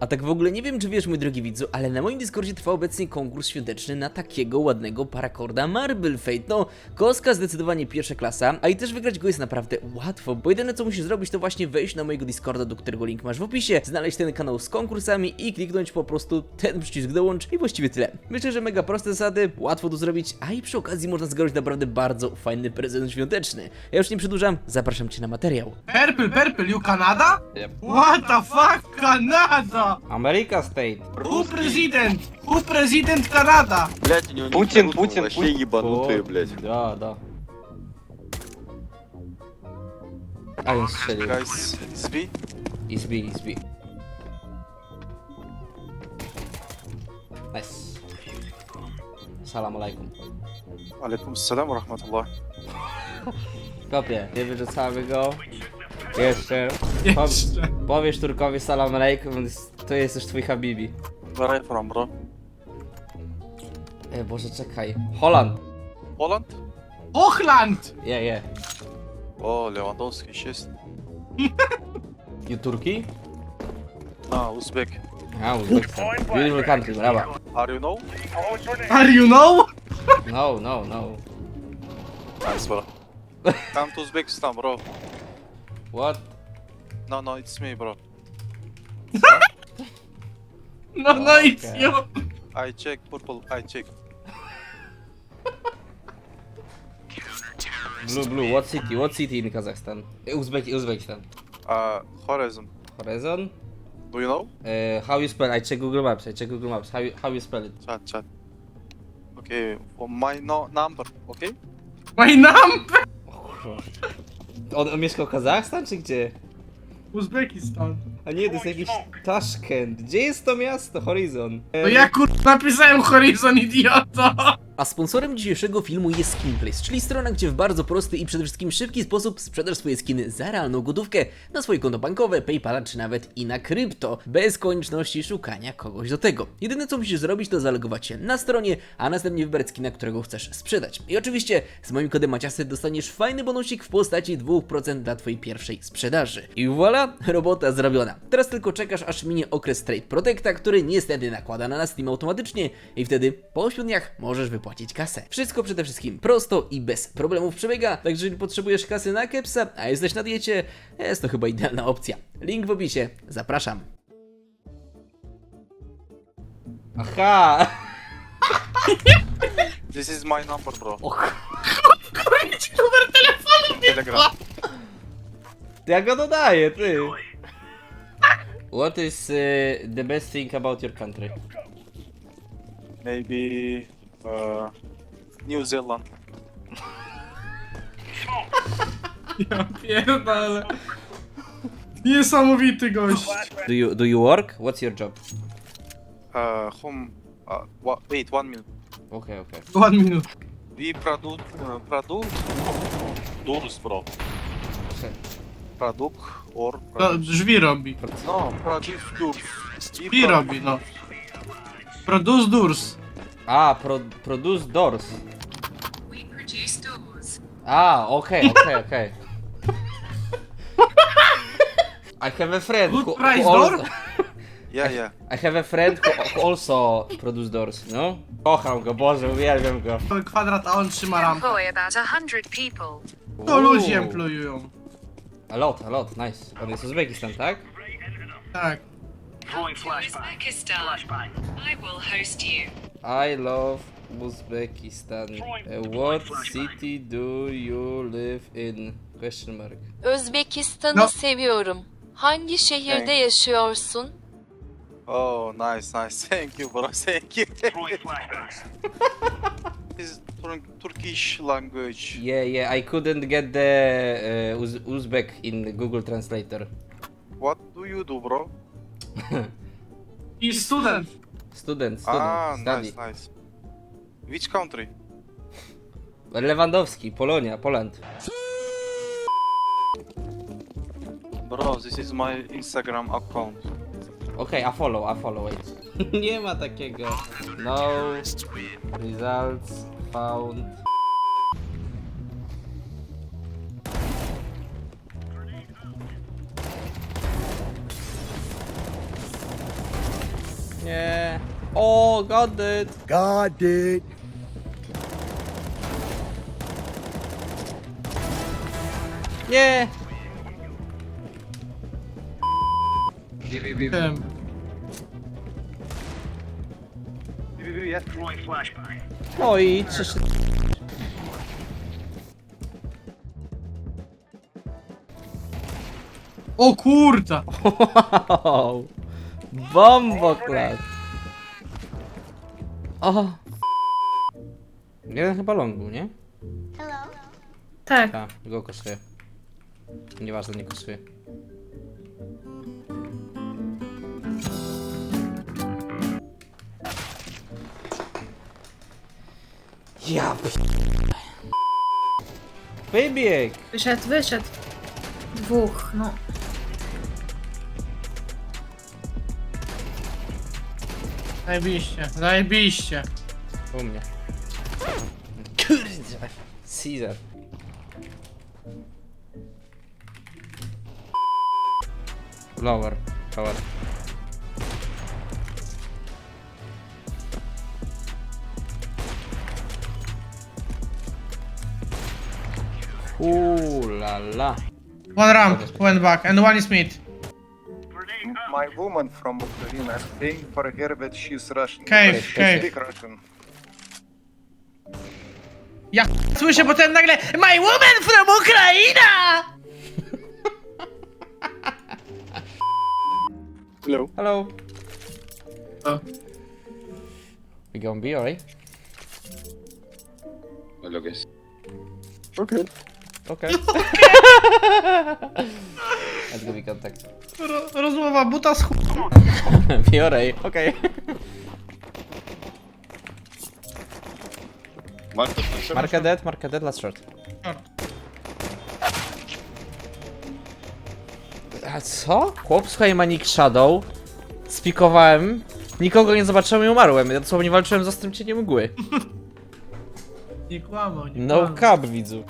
A tak w ogóle nie wiem, czy wiesz, mój drogi widzu, ale na moim Discordzie trwa obecnie konkurs świąteczny na takiego ładnego parakorda Marble Fate. No, koska zdecydowanie pierwsza klasa, a i też wygrać go jest naprawdę łatwo, bo jedyne co musisz zrobić to właśnie wejść na mojego Discorda, do którego link masz w opisie, znaleźć ten kanał z konkursami i kliknąć po prostu ten przycisk dołącz i właściwie tyle. Myślę, że mega proste zasady, łatwo to zrobić, a i przy okazji można zgrozić naprawdę bardzo fajny prezent świąteczny. Ja już nie przedłużam, zapraszam Cię na materiał. Purple, purple, you Canada? Yep. What the fuck, Канада! Америка стоит. Who президент? Who президент Канада? Блять, у него Путин, ничего Путин, Путин. вообще ебанутые, блять. Да, да. А, он сидел. Guys, it's me. It's B, it's B. Nice. Салам алейкум. Алейкум ассалам, рахматуллах. Copy. David, that's how go. Jeszcze. Po, Jeszcze. powiesz Turkowi salam alejkum, to jest już twój habibi. Where are you from, bro? E, Boże, czekaj. Holand. Poland? Ochland! Je, yeah, je. Yeah. O, Lewandowski, shit. You Turki? No, Uzbek. A, Uzbekistan. Beautiful country, brawa. Are you know? Are you know? No, no, no. Nice, bro. Come to Uzbekistan, bro. What? No, no, it's me, bro. No, no it's Okay. you. I check purple, I check. Blue, blue. What city? What city in Kazakhstan? Eh, Uzbek, Uzbekistan. Uh, Horizon. Horizon? Do you know? Uh, how you spell? I check Google Maps. I check Google Maps. How you, how you spell it? Chat, chat. Okay, for my no number, okay? My number. On, on mieszkał Kazachstan czy gdzie? Uzbekistan. A nie, to jest jakiś Taszkent. Gdzie jest to miasto? Horizon. No ja kur... napisałem Horizon, idioto. A sponsorem dzisiejszego filmu jest Skinplace, czyli strona, gdzie w bardzo prosty i przede wszystkim szybki sposób sprzedasz swoje skiny za realną gotówkę na swoje konto bankowe, Paypala czy nawet i na krypto, bez konieczności szukania kogoś do tego. Jedyne co musisz zrobić to zalogować się na stronie, a następnie wybrać skina, którego chcesz sprzedać. I oczywiście z moim kodem Maciasy dostaniesz fajny bonusik w postaci 2% dla twojej pierwszej sprzedaży. I voilà, robota zrobiona. Teraz tylko czekasz aż minie okres Trade Protecta, który niestety nakłada na nas Steam automatycznie i wtedy po 8 dniach możesz wypłacić kasę. Wszystko przede wszystkim prosto i bez problemów przebiega, także jeżeli potrzebujesz kasy na kepsa, a jesteś na diecie, jest to chyba idealna opcja. Link w opisie, zapraszam. Aha! This is my number, bro. Kurwić numer telefonu, Telegram. Ja go dodaję, ty! What is uh, the best thing about your country? Maybe New Zealand. Ja pierdolę. Niesamowity gość. Do you, do you work? What's your job? Uh, home. Uh, wha- wait, one minute. Okay, okay. One minute. We produce uh, product doors, bro. Product or To produce. drzwi robi. no produce doors. We Drzwi robi, no. Produce doors. Ah, pro, produce doors. We produce doors. Ah, okay, okay, okay. I have a friend Good who, price who door? also, Yeah, yeah. I have a friend who, who also produce doors, no? Kocham go, Boże, uwielbiam go. Cały kwadrat, a on trzyma rampę. Employ about a hundred people. To ludzie Ooh. employują. A lot, a lot, nice. On jest Uzbekistan, tak? Tak. To Uzbekistan. I will host you. I love Uzbekistan. Uh, what city do you live in? Question mark. Özbekistan'ı No. seviyorum. Hangi şehirde Thank- yaşıyorsun? Oh, nice, nice. Thank you, bro. Thank you. this is Tur- Turkish language. Yeah, yeah, I couldn't get the uh, Uz- Uzbek in Google Translator. What do you do, bro? I student. Student, student, study. nice, nice. Which country? Lewandowski, Polonia, Poland. Bro, this is my Instagram account. Okej, a follow, a follow, wait. Nie ma takiego. No results found. Nie. O, got it. God did. Nie. Tym. No i trzy O kurta! Wow. Bombo klat. O. Jeden chyba long był, nie? Tak. Tak, go kosztuje. Nieważne, nie kosztuje. Ja p- Wybieg! Wyszedł, wyszedł. Dwóch, no. Zajebiście, zajebiście. U mnie. Kurde. Caesar. Lower. Tower. Ooh la la. One ramp, went back, and one is mid. My woman from Ukraine, I'm paying for her that she's Russian. Cave, she cave. speak Russian. Ja słyszę potem nagle My woman from Ukraina! Hello. Hello. O. We gonna be alright? Okay. Okay. Let's go be contact. Ro rozmowa buta z chu... be alright, okay. Marka dead, marka dead, last short. A co? Chłop z Heimanik Shadow. Spikowałem. Nikogo nie zobaczyłem i umarłem. Ja dosłownie walczyłem z ostrym cieniem mgły. Nie kłamał, nie No kłamał. cap, widzu.